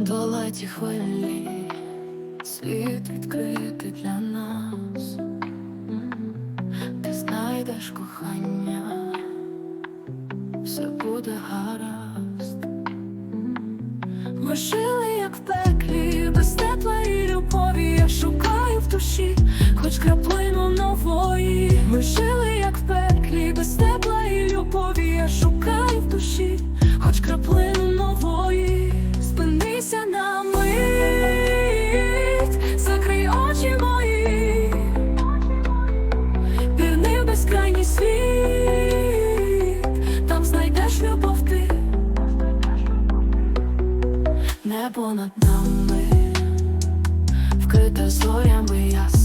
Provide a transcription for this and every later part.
долаті хвилі, світ відкритий для нас, ти знайдеш кохання, все буде гаразд. Ми жили, як в пеклі, без тепла і любові, я шукаю в душі, хоч краплину нової. Ми жили небо над нами, вкрите зорями ясно.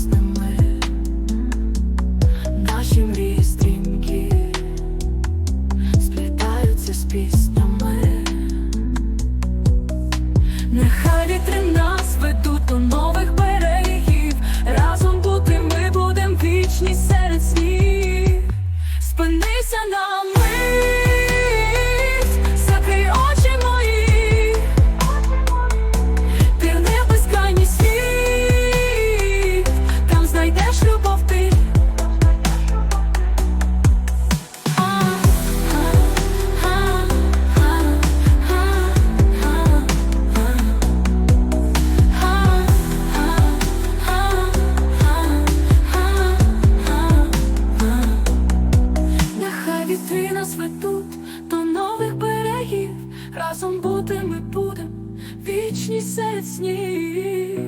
вічні сесні,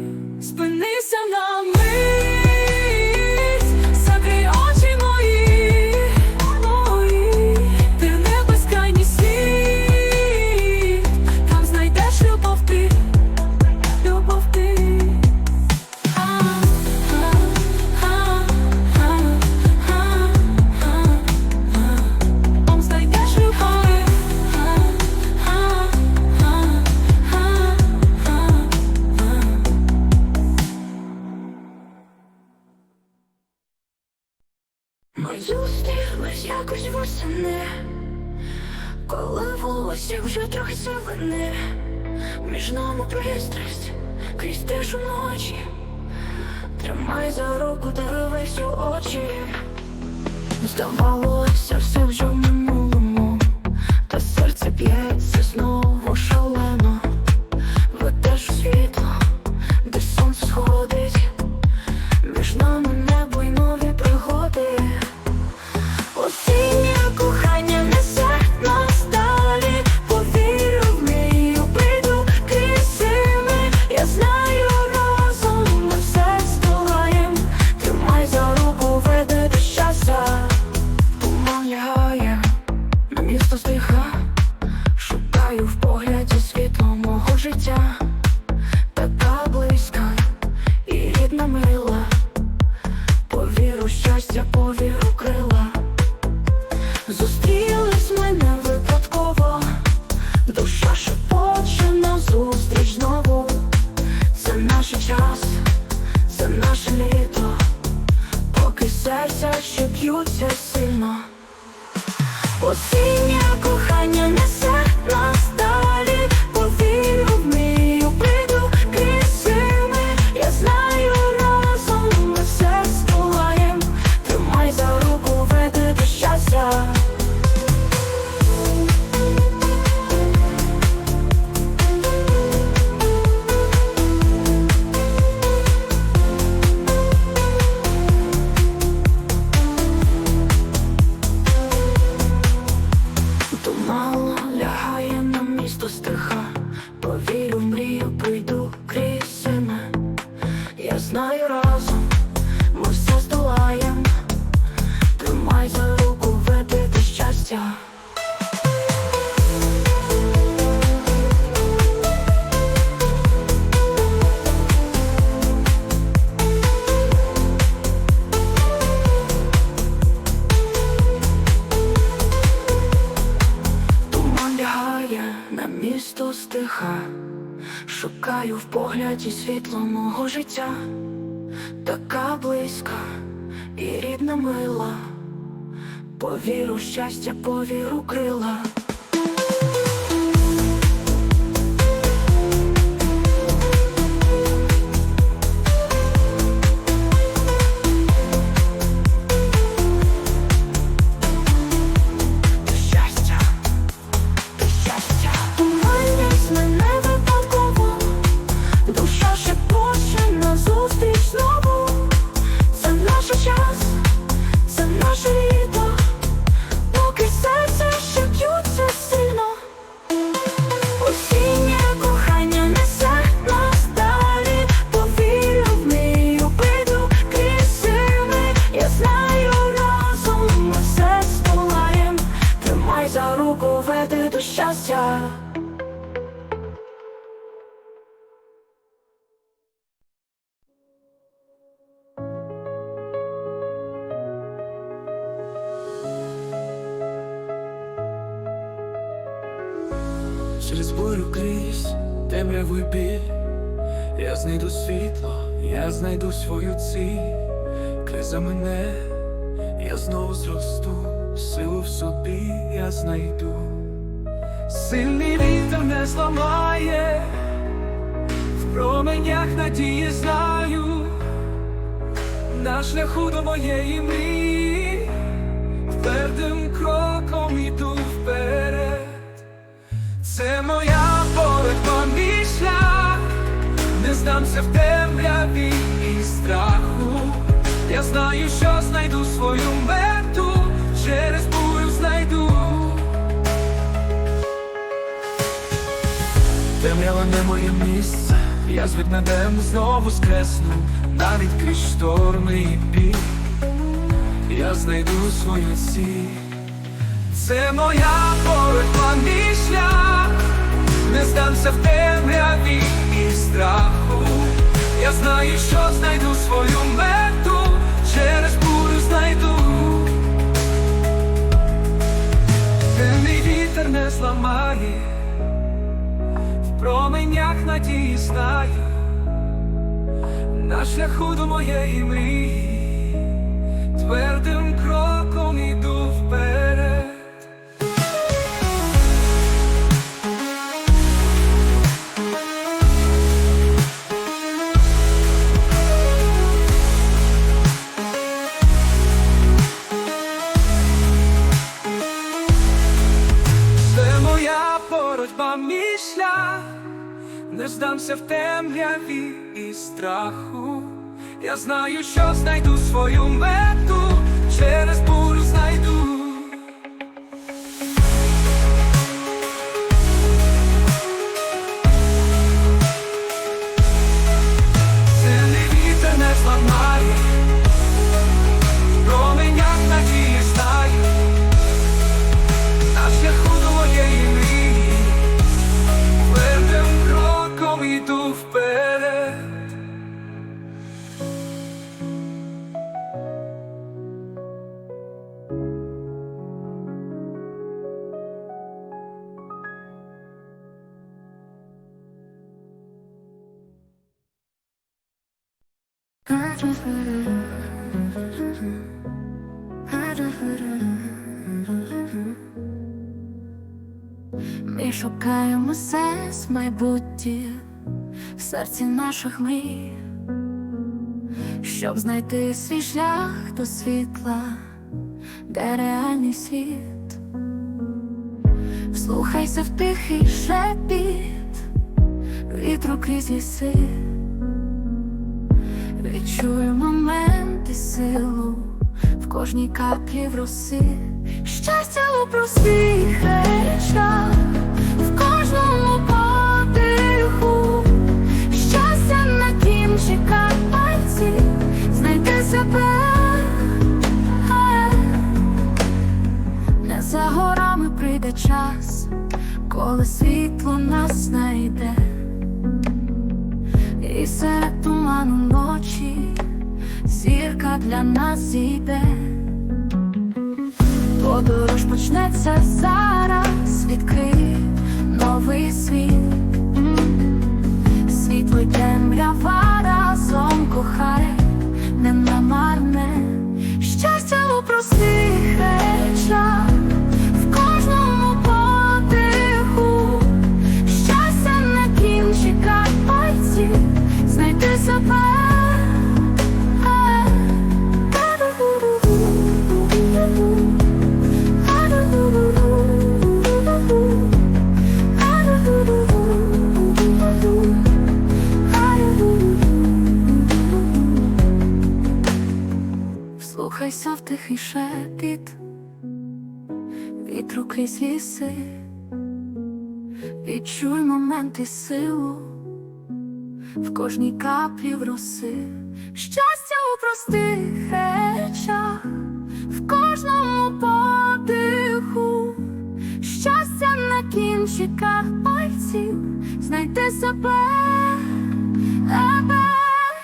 спинися на мить. Ми зустрілись якось восени, коли волосся вже трохи зелене, між нами пристрасть крізь тишу ночі, тримай за руку, дивись у очі, здавалося, все вже в минулому, та серце б'ється знову шалено, ведеш у світло, де сонце сходить, між нами. серця, що б'ються сильно, осіння кохання несе нас. Oh. така близька і рідна мила, повіру щастя, повіру крила. Знайду світло, я знайду свою ціль Криза мене, я знову зросту, силу в собі я знайду. Сильний вітер не зламає, в променях надії знаю, на шляху до моєї мрії, твердим кроком іду вперед. Це моя не в темряві і страху. Я знаю, що знайду свою мету, через бурю знайду. Темрява не моє місце, я з небем знову скресну, навіть крізь шторми і біль, я знайду свою ціль. Це моя боротьба, мій шлях, не здамся в темряві і страху. Я знаю, що знайду свою мету, через бурю знайду. Темний вітер не зламає, в променях надії знаю, на шляху до моєї мрії, твердим кроком іду вперед. Здамся в темряві і страху. Я знаю, що знайду свою мету, через Ми шукаємо сенс майбутті в серці наших мрій, щоб знайти свій шлях до світла, де реальний світ. Вслухайся в тихий шепіт, вітру крізь ліси, відчуй момент і силу в кожній каплі в роси. Щастя у простих речах, в кожному подиху, щастя на кінчиках пальців, себе. Не за горами прийде час, коли світло нас знайде, і серед туману ночі для нас іде, Подорож почнеться зараз, відкрив новий світ, світло й темрява разом кохай, не намарне. Щастя у простих речах, Слухайся в тихий шепіт, вітру крізь ліси, відчуй момент і силу. В кожній каплі в роси, щастя у простих речах, в кожному подиху, щастя на кінчиках пальців, знайти себе, ебе,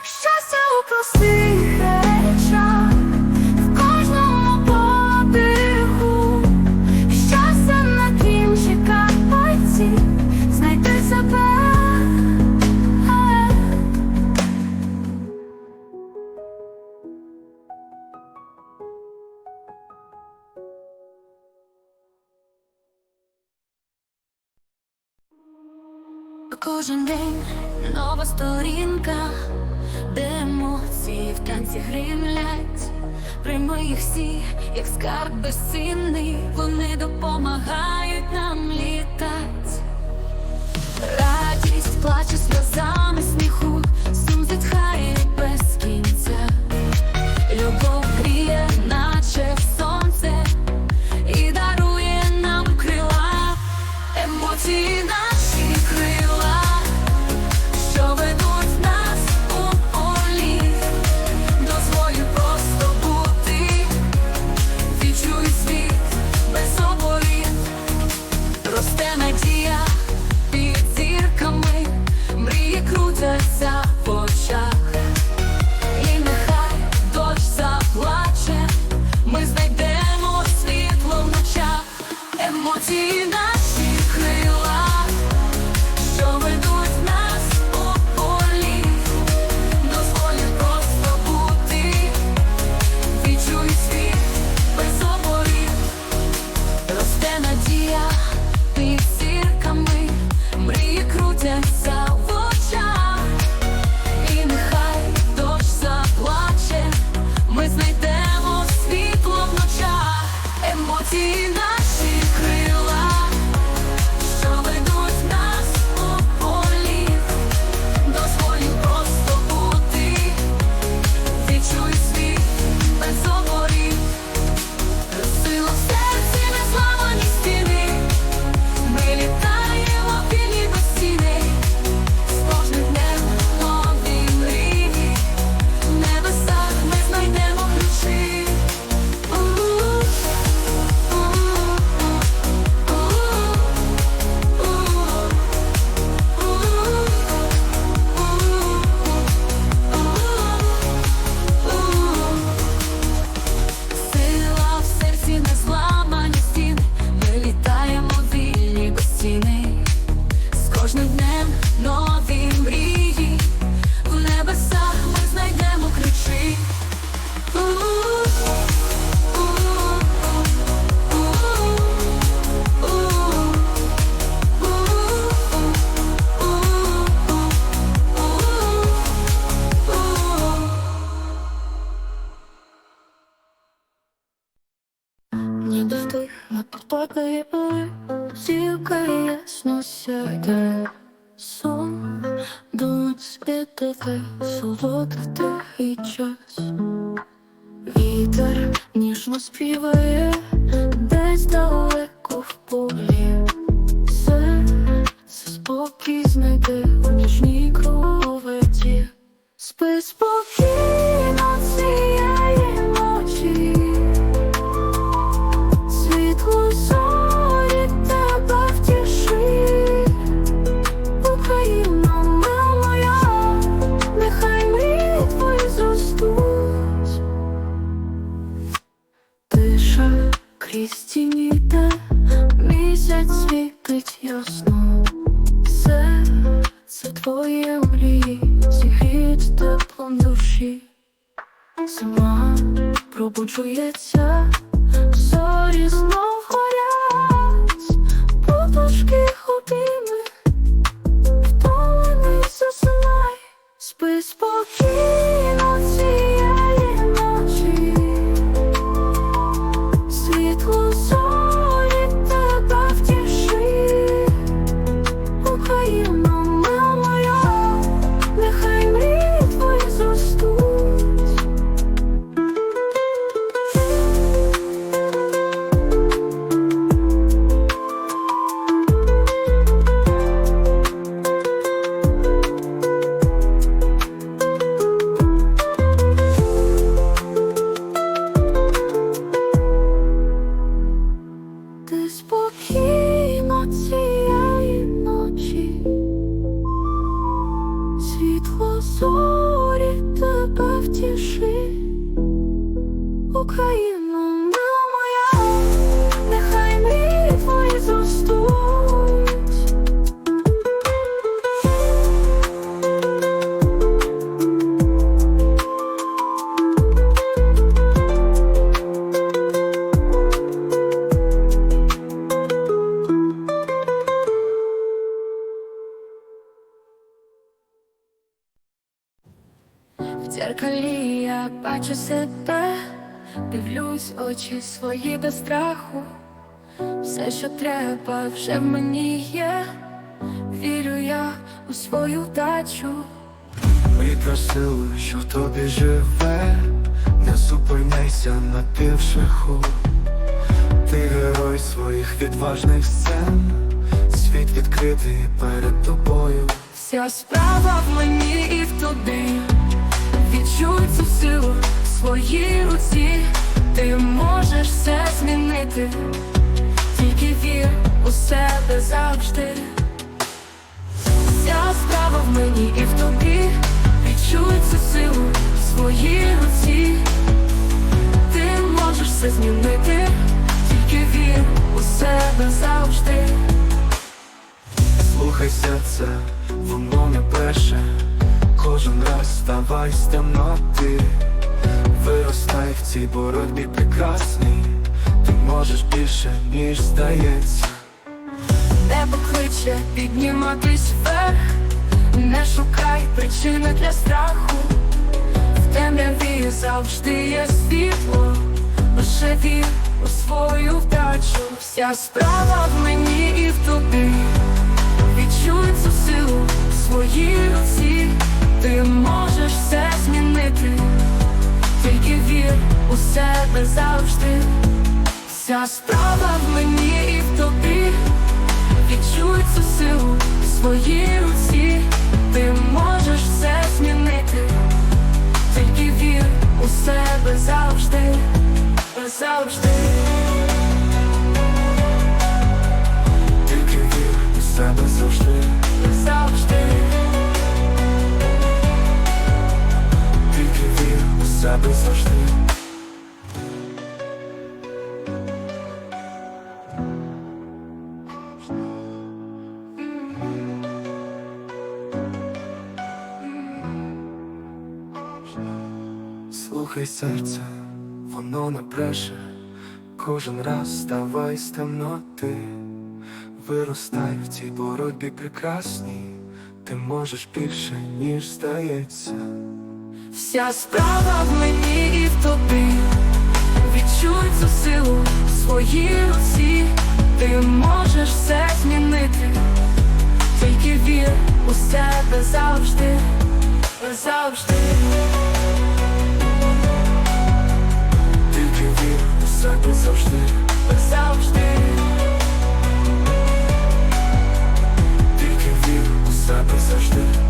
щастя у простих речах. Кожен день нова сторінка, де емоції в танці гримлять, прийми їх всі, як скарб безцінний, вони допомагають нам літать, радість плаче сльозами сміху. самоті на Мить світити, солодити і час. Вітер ніжно співає десь далеко в полі, все це спокій знайде у ніжній кроваті, спи спокій. тонкій стіні, де місяць світить ясно, серце твоє мрії, зігріть теплом душі, сама пробуджується, зорі знов горять, потужки ходими, втомлений засинай, спи спокійно crying. Свої без страху. Все, що треба, вже в мені є. Вірю я у свою вдачу. Вітер сили, що в тобі живе, не зупиняйся на півшляху. Ти герой своїх відважних сцен, світ відкритий перед тобою. Вся справа в мені і в тобі. Відчуй цю силу в своїй руці. Ти можеш все змінити, тільки вір у себе завжди. Вся справа в мені і в тобі. Відчуй цю силу в своїй руці. Ти можеш все змінити, тільки вір у себе завжди. Слухай серце, воно не перше, кожен раз вставай з в цій боротьбі прекрасній, ти можеш більше, ніж здається. Небо кличе підніматись вверх, не шукай причини для страху. В темряві завжди є світло, лише вір у свою вдачу. Вся справа в мені і в тобі. У себе завжди. Вся справа в мені і в тобі. Відчуй цю силу в своїй руці, ти можеш все змінити, тільки вір у себе завжди, завжди. Тільки вір у себе завжди, Завжди, тільки вір у себе завжди. Серце, воно не бреше, кожен раз ставай з темноти, виростай в цій боротьбі прекрасній, ти можеш більше, ніж здається. вся справа в мені і в тобі. Відчуй цю силу в своїй руці, ти можеш все змінити, тільки вір у себе завжди, завжди. так і завжди, так завжди. Тільки вір у себе завжди.